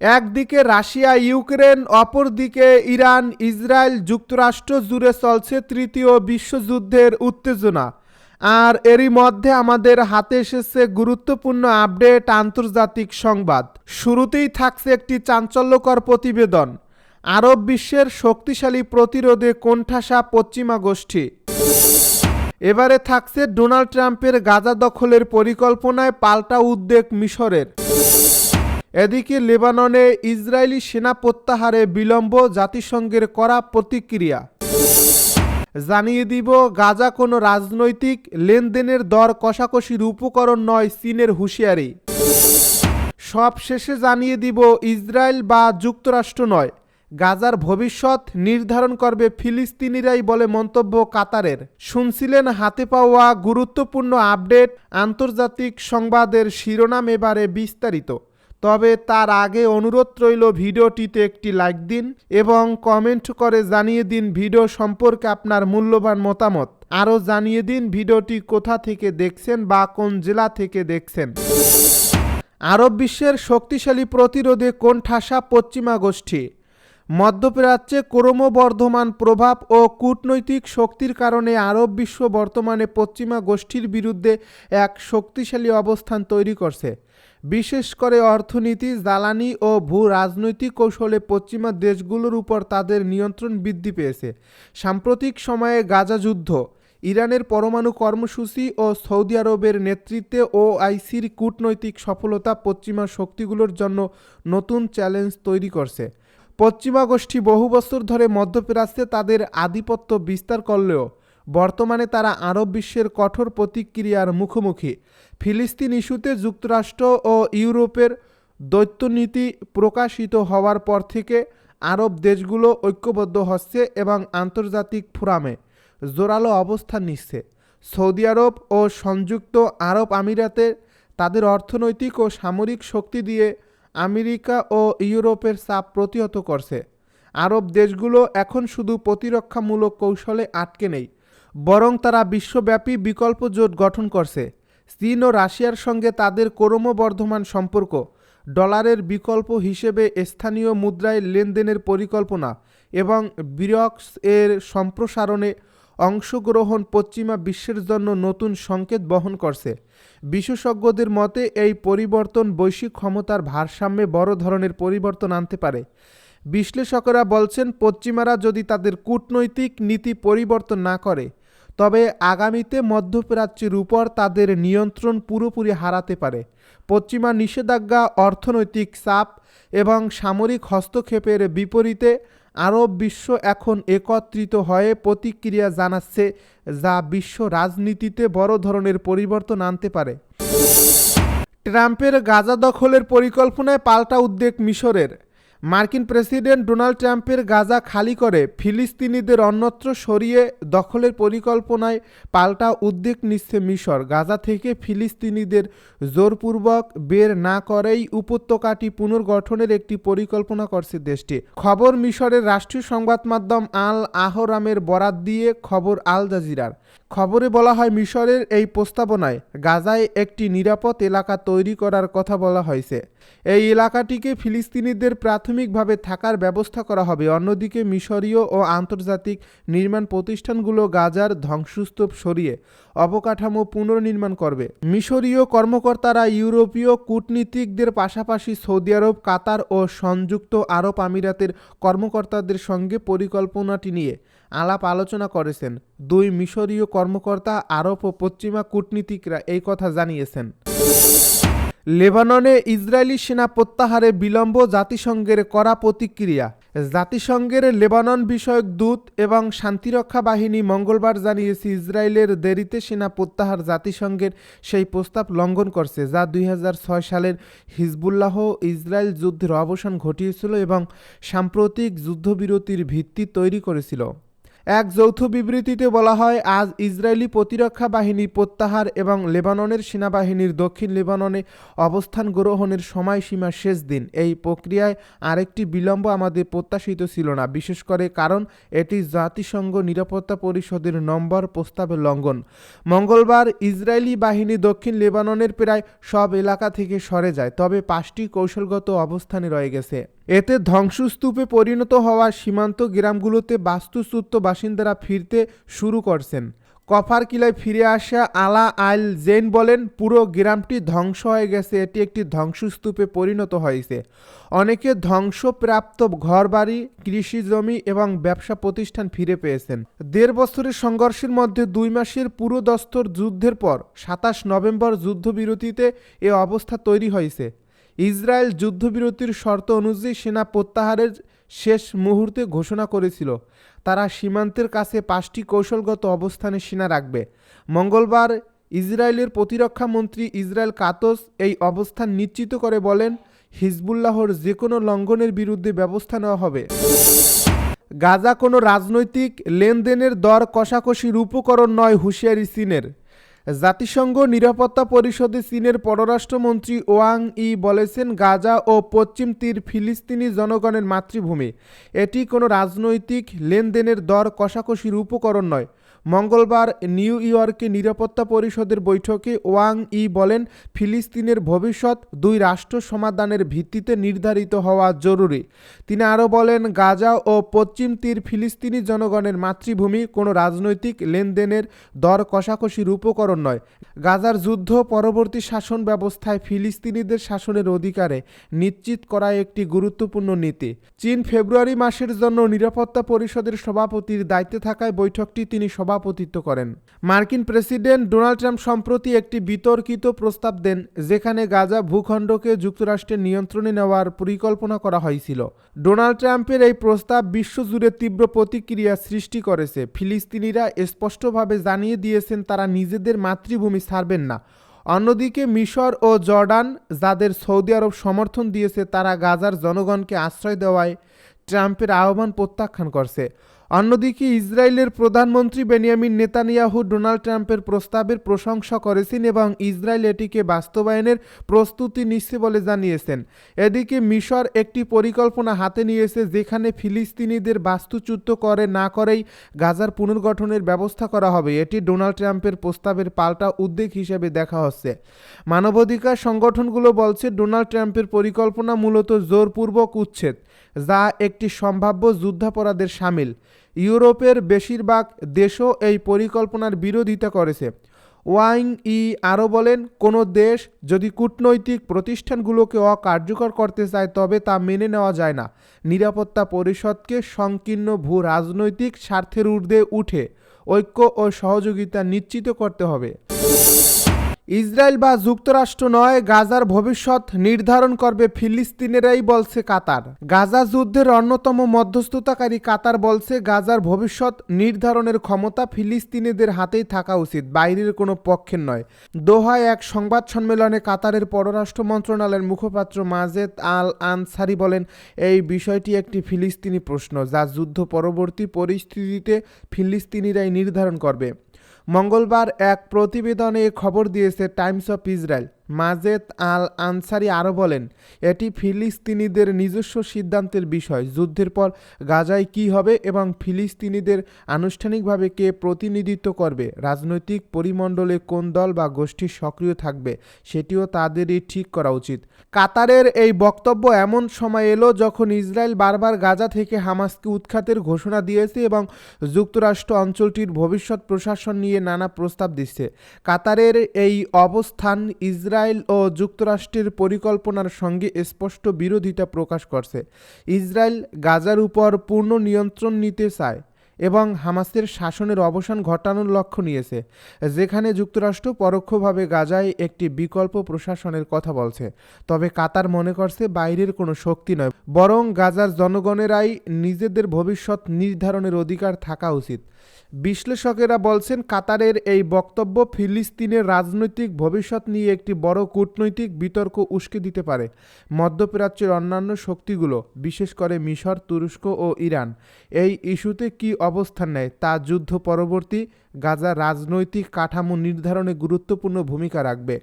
একদিকে Russia, Ukraine, অপরদিকে Iran, Israel যুক্তরাষ্ট্র জুড়ে চলছে তৃতীয় বিশ্বযুদ্ধের উত্তেজনা। আর এরই মধ্যে আমাদের হাতে এসেছে গুরুত্বপূর্ণ আপডেট আন্তর্জাতিক সংবাদ। শুরুতেই থাকছে একটি চাঞ্চল্যকর প্রতিবেদন। আরব বিশ্বের শক্তিশালী প্রতিরোধে কোণঠাসা পশ্চিমা গোষ্ঠী। এবারে থাকছে ডোনাল্ড ট্রাম্পের গাজা দখলের পরিকল্পনায় পাল্টা উদ্বেগ মিশরের। এদিকে লেবাননে ইসরায়েলি সেনা প্রত্যাহারে বিলম্ব জাতিসংঘের করা প্রতিক্রিয়া। জানিয়ে দিব, গাজা কোনো রাজনৈতিক লেনদেনের দর কষাকষির উপকরণ নয় চীনের হুঁশিয়ারি। সব শেষে জানিয়ে দিব, ইসরায়েল বা যুক্তরাষ্ট্র নয়। গাজার ভবিষ্যৎ নির্ধারণ করবে ফিলিস্তিনিরাই বলে মন্তব্য কাতারের। শুনছিলেন হাতে পাওয়া গুরুত্বপূর্ণ আপডেট, আন্তর্জাতিক সংবাদের শিরোনাম এবারে বিস্তারিত। তবে তার আগে অনুরোধ রইল ভিডিওটিতে একটি লাইক দিন এবং কমেন্ট করে জানিয়ে দিন ভিডিও সম্পর্কে আপনার মূল্যবান মতামত। আরও জানিয়ে দিন ভিডিওটি কোথা থেকে দেখছেন বা কোন জেলা থেকে দেখছেন। আরব বিশ্বের শক্তিশালী প্রতিরোধে কোণঠাসা পশ্চিমা গোষ্ঠী? মধ্যপ্রাচ্যে ক্রমবর্ধমান প্রভাব ও কূটনৈতিক শক্তির কারণে আরব বিশ্ব বর্তমানে পশ্চিমা গোষ্ঠীর বিরুদ্ধে এক শক্তিশালী অবস্থান তৈরি করছে। বিশেষ করে অর্থনীতি, জ্বালানি ও ভূ রাজনৈতিক কৌশলে পশ্চিমা দেশগুলোর উপর তাদের নিয়ন্ত্রণ বৃদ্ধি পেয়েছে। সাম্প্রতিক সময়ে গাজা যুদ্ধ, ইরানের পরমাণু কর্মসূচি ও সৌদি আরবের নেতৃত্বে ও আইসির কূটনৈতিক সফলতা পশ্চিমা শক্তিগুলোর জন্য নতুন চ্যালেঞ্জ তৈরি করছে। পশ্চিমা গোষ্ঠী বহু বছর ধরে মধ্যপ্রাচ্যে তাদের আধিপত্য বিস্তার করলেও বর্তমানে তারা আরব বিশ্বের কঠোর প্রতিক্রিয়ার মুখোমুখি। ফিলিস্তিন ইস্যুতে যুক্তরাষ্ট্র ও ইউরোপের দৈত্যনীতি প্রকাশিত হওয়ার পর থেকে আরব দেশগুলো ঐক্যবদ্ধ হচ্ছে এবং আন্তর্জাতিক ফোরামে জোরালো অবস্থান নিচ্ছে। সৌদি আরব ও সংযুক্ত আরব আমিরাতে তাদের অর্থনৈতিক ও সামরিক শক্তি দিয়ে আমেরিকা ও ইউরোপের চাপ প্রতিহত করছে। আরব দেশগুলো এখন শুধু প্রতিরক্ষামূলক কৌশলে আটকে নেই বরং তারা বিশ্বব্যাপী বিকল্প জোট গঠন করছে। চীন ও রাশিয়ার সঙ্গে তাদের ক্রমবর্ধমান সম্পর্ক, ডলারের বিকল্প হিসেবে স্থানীয় মুদ্রায় লেনদেনের পরিকল্পনা এবং ব্রিক্স এর সম্প্রসারণে অংশগ্রহণ পশ্চিমা বিশ্বের জন্য নতুন সংকেত বহন করছে। বিশেষজ্ঞদের মতে, এই পরিবর্তন বৈশ্বিক ক্ষমতার ভারসাম্যে বড় ধরনের পরিবর্তন আনতে পারে। বিশ্লেষকরা বলছেন, পশ্চিমারা যদি তাদের কূটনৈতিক নীতি পরিবর্তন না করে তবে আগামীতে মধ্যপ্রাচ্যের উপর তাদের নিয়ন্ত্রণ পুরোপুরি হারাতে পারে। পশ্চিমা নিষেধাজ্ঞা, অর্থনৈতিক চাপ এবং সামরিক হস্তক্ষেপের বিপরীতে আরব বিশ্ব এখন একত্রিত হয়ে প্রতিক্রিয়া জানাচ্ছে, যা বিশ্ব রাজনীতিতে বড় ধরনের পরিবর্তন আনতে পারে। ট্রাম্পের গাজা দখলের পরিকল্পনায় পাল্টা উদ্বেগ মিশরের। মার্কিন প্রেসিডেন্ট ডোনাল্ড ট্রাম্পের গাজা খালি করে ফিলিস্তিনিদের অন্যত্র সরিয়ে দখলের পরিকল্পনায় পাল্টা উদ্বেগ নিচ্ছে মিশর। গাজা থেকে ফিলিস্তিনিদের জোরপূর্বক বের না করেই উপত্যকাটি পুনর্গঠনের একটি পরিকল্পনা করছে দেশটি। খবর মিশরের রাষ্ট্রীয় সংবাদ মাধ্যম আল আহরামের বরাত দিয়ে খবর আল জাজিরার। খবরে বলা হয়, মিশরের এই প্রস্তাবনায় গাজায় একটি নিরাপদ এলাকা তৈরি করার কথা বলা হয়েছে। এই এলাকাটিকে ফিলিস্তিনিদের প্রাথমিকভাবে থাকার ব্যবস্থা করা হবে। অন্যদিকে মিশরীয় ও আন্তর্জাতিক নির্মাণ প্রতিষ্ঠানগুলো গাজার ধ্বংসস্তূপ সরিয়ে অবকাঠামো পুনর্নির্মাণ করবে। মিশরীয় কর্মকর্তারা ইউরোপীয় কূটনীতিকদের পাশাপাশি সৌদি আরব, কাতার ও সংযুক্ত আরব আমিরাতের কর্মকর্তাদের সঙ্গে পরিকল্পনাটি নিয়ে আলাপ আলোচনা করেছেন। দুই মিশরীয় কর্মকর্তা আরব ও পশ্চিমা কূটনীতিকরা এই কথা জানিয়েছেন। লেবাননে ইসরায়েলি সেনা প্রত্যাহারে বিলম্ব জাতিসংঘের কড়া প্রতিক্রিয়া। জাতিসংঘের লেবানন বিষয়ক দূত এবং শান্তিরক্ষা বাহিনী মঙ্গলবার জানিয়েছে, ইসরায়েলের দেরিতে সেনা প্রত্যাহার জাতিসংঘের সেই প্রস্তাব লঙ্ঘন করছে, যা দুই হাজার ছয় সালের হিজবুল্লাহ ইসরায়েল যুদ্ধের অবসান ঘটিয়েছিল এবং সাম্প্রতিক যুদ্ধবিরতির ভিত্তি তৈরি করেছিল। এক যৌথ বিবৃতিতে বলা হয়, আজ ইসরায়েলি প্রতিরক্ষা বাহিনী প্রত্যাহার এবং লেবাননের সেনাবাহিনীর দক্ষিণ লেবাননে অবস্থান গ্রহণের সময়সীমা শেষ দিন। এই প্রক্রিয়ায় আরেকটি বিলম্ব আমাদের প্রত্যাশিত ছিল না, বিশেষ করে কারণ এটি জাতিসংঘ নিরাপত্তা পরিষদের নম্বর প্রস্তাবের লঙ্ঘন। মঙ্গলবার ইসরায়েলি বাহিনী দক্ষিণ লেবাননের প্রায় সব এলাকা থেকে সরে যায়, তবে পাঁচটি কৌশলগত অবস্থানে রয়ে গেছে। এতে ধ্বংসস্তূপে পরিণত হওয়া সীমান্ত গ্রামগুলোতে বাস্তুচ্যুত বাসিন্দারা ফিরতে শুরু করছেন। কফার কিলায় ফিরে আসা আলা আইল জেন বলেন, পুরো গ্রামটি ধ্বংস হয়ে গেছে। এটি একটি ধ্বংসস্তূপে পরিণত হয়েছে। অনেকে ধ্বংসপ্রাপ্ত ঘরবাড়ি কৃষি জমি এবং ব্যবসা প্রতিষ্ঠান ফিরে পেয়েছেন। দেড় বছরের সংঘর্ষের মধ্যে দুই মাসের পুরো দস্তর যুদ্ধের পর সাতাশ নভেম্বর যুদ্ধবিরতিতে এ অবস্থা তৈরি হয়েছে। ইসরায়েল যুদ্ধবিরতির শর্ত অনুযায়ী সেনা প্রত্যাহারের শেষ মুহূর্তে ঘোষণা করেছিল, তারা সীমান্তের কাছে পাঁচটি কৌশলগত অবস্থানে সেনা রাখবে। মঙ্গলবার ইসরায়েলের প্রতিরক্ষা মন্ত্রী ইসরায়েল কাতস এই অবস্থান নিশ্চিত করে বলেন, হিজবুল্লাহর যে কোনো লঙ্ঘনের বিরুদ্ধে ব্যবস্থা নেওয়া হবে। গাজা কোনো রাজনৈতিক লেনদেনের দর কষাকষির উপকরণ নয় হুঁশিয়ারি চীনের। জাতিসংঘ নিরাপত্তা পরিষদে চীনের পররাষ্ট্রমন্ত্রী ওয়াং ই বলেছেন, গাজা ও পশ্চিম তীর ফিলিস্তিনি জনগণের মাতৃভূমি। এটি কোনো রাজনৈতিক লেনদেনের দর কষাকষির উপকরণ নয়। মঙ্গলবার নিউ ইয়র্কে নিরাপত্তা পরিষদের বৈঠকে ওয়াং ই বলেন, ফিলিস্তিনের ভবিষ্যৎ দুই রাষ্ট্র সমাধানের ভিত্তিতে নির্ধারিত হওয়া জরুরি। তিনি আরও বলেন, গাজা ও পশ্চিম তীর ফিলিস্তিনি জনগণের মাতৃভূমি কোনো রাজনৈতিক লেনদেনের দর কষাকষির উপকরণ নয়। গাজার যুদ্ধ পরবর্তী শাসন ব্যবস্থায় ফিলিস্তিনিদের শাসনের অধিকারে নিশ্চিত করা একটি গুরুত্বপূর্ণ নীতি। চীন ফেব্রুয়ারি মাসের জন্য নিরাপত্তা পরিষদের সভাপতির দায়িত্বে থাকায় বৈঠকটি তিনি সভাপতিত্ব করেন। মার্কিন প্রেসিডেন্ট ডোনাল্ড ট্রাম্প সম্প্রতি একটি বিতর্কিত প্রস্তাব দেন, যেখানে গাজা ভূখণ্ডকে যুক্তরাষ্ট্রের নিয়ন্ত্রণে নেওয়ার পরিকল্পনা করা হয়েছিল। ডোনাল্ড ট্রাম্পের এই প্রস্তাব বিশ্বজুড়ে তীব্র প্রতিক্রিয়া সৃষ্টি করেছে। ফিলিস্তিনিরা স্পষ্টভাবে জানিয়ে দিয়েছেন, তারা নিজেদের মাতৃভূমি ছাড়বেন না। অন্যদিকে মিশর ও জর্ডান, যাদের সৌদি আরব সমর্থন দিয়েছে, তারা গাজার জনগণকে আশ্রয় দেওয়ায় ট্রাম্পের আহ্বান প্রত্যাখ্যান করছে। অন্যদিকে ইসরায়েলের প্রধানমন্ত্রী বেনিয়ামিন নেতানিয়াহু ডোনাল্ড ট্রাম্পের প্রস্তাবের প্রশংসা করেছেন এবং ইসরায়েল এটিকে বাস্তবায়নের প্রস্তুতি নিচ্ছে বলে জানিয়েছেন। এদিকে মিশর একটি পরিকল্পনা হাতে নিয়েছে যেখানে ফিলিস্তিনিদের বাস্তুচ্যুত করে না করেই গাজার পুনর্গঠনের ব্যবস্থা করা হবে। এটি ডোনাল্ড ট্রাম্পের প্রস্তাবের পাল্টা উদ্বেগ হিসেবে দেখা হচ্ছে। মানবাধিকার সংগঠনগুলো বলছে, ডোনাল্ড ট্রাম্পের পরিকল্পনা মূলত জোরপূর্বক উচ্ছেদ। যা একটি সম্ভাব্য যুদ্ধাপরাধের সামিল। ইউরোপের বেশিরভাগ দেশও এই পরিকল্পনার বিরোধিতা করেছে। ওয়াইং ই আরও বলেন, কোনো দেশ যদি কূটনৈতিক প্রতিষ্ঠানগুলোকে অকার্যকর করতে চায়, তবে তা মেনে নেওয়া যায় না। নিরাপত্তা পরিষদকে সংকীর্ণ ভূ রাজনৈতিক স্বার্থের ঊর্ধ্বে উঠে ঐক্য ও সহযোগিতা নিশ্চিত করতে হবে। ইসরায়েল বা যুক্তরাষ্ট্র নয়, গাজার ভবিষ্যৎ নির্ধারণ করবে ফিলিস্তিনেরাই বলছে কাতার। গাজা যুদ্ধের অন্যতম মধ্যস্থতাকারী কাতার বলছে গাজার ভবিষ্যৎ নির্ধারণের ক্ষমতা ফিলিস্তিনিদের হাতেই থাকা উচিত, বাইরের কোনো পক্ষের নয়। দোহায় এক সংবাদ সম্মেলনে কাতারের পররাষ্ট্র মন্ত্রণালয়ের মুখপাত্র মাজেদ আল আনসারি বলেন, এই বিষয়টি একটি ফিলিস্তিনি প্রশ্ন যা যুদ্ধ পরবর্তী পরিস্থিতিতে ফিলিস্তিনিরাই নির্ধারণ করবে। মঙ্গলবার এক প্রতিবেদনে খবর দিয়েছে Times of Israel. Majed Al Ansari আরও বলেন, এটি ফিলিস্তিনিদের নিজস্ব সিদ্ধান্তের বিষয়। যুদ্ধের পর গাজায় কী হবে এবং ফিলিস্তিনিদের আনুষ্ঠানিকভাবে কে প্রতিনিধিত্ব করবে, রাজনৈতিক পরিমণ্ডলে কোন দল বা গোষ্ঠী সক্রিয় থাকবে, সেটিও তাদেরই ঠিক করা উচিত। কাতারের এই বক্তব্য এমন সময় এলো যখন ইসরায়েল বারবার গাজা থেকে হামাসকে উৎখাতের ঘোষণা দিয়েছে এবং যুক্তরাষ্ট্র অঞ্চলটির ভবিষ্যৎ প্রশাসন নিয়ে নানা প্রস্তাব দিচ্ছে। কাতারের এই অবস্থান ইসরায়েল ও যুক্তরাষ্ট্রের পরিকল্পনার সঙ্গে স্পষ্ট বিরোধিতা প্রকাশ করছে। ইসরায়েল গাজার উপর পূর্ণ নিয়ন্ত্রণ নিতে চায় এবং হামাসের শাসনের অবসান ঘটানোর লক্ষ্য নিয়েছে, যেখানে যুক্তরাষ্ট্র পরোক্ষভাবে গাজায় একটি বিকল্প প্রশাসনের কথা বলছে। তবে কাতার মনে করছে বাইরের কোনো শক্তি নয়, বরং গাজার জনগণেরাই নিজেদের ভবিষ্যৎ নির্ধারণের অধিকার থাকা উচিত। বিশ্লেষকেরা বলছেন, কাতারের এই বক্তব্য ফিলিস্তিনের রাজনৈতিক ভবিষ্যৎ নিয়ে একটি বড় কূটনৈতিক বিতর্ক উস্কে দিতে পারে মধ্যপ্রাচ্যের অন্যান্য শক্তিগুলো, বিশেষ করে মিশর, তুরস্ক ও ইরান। এই ইস্যুতে কি অবস্থান নেয় তা যুদ্ধ পরবর্তী গাজার রাজনৈতিক কাঠামো নির্ধারণে গুরুত্বপূর্ণ ভূমিকা রাখবে।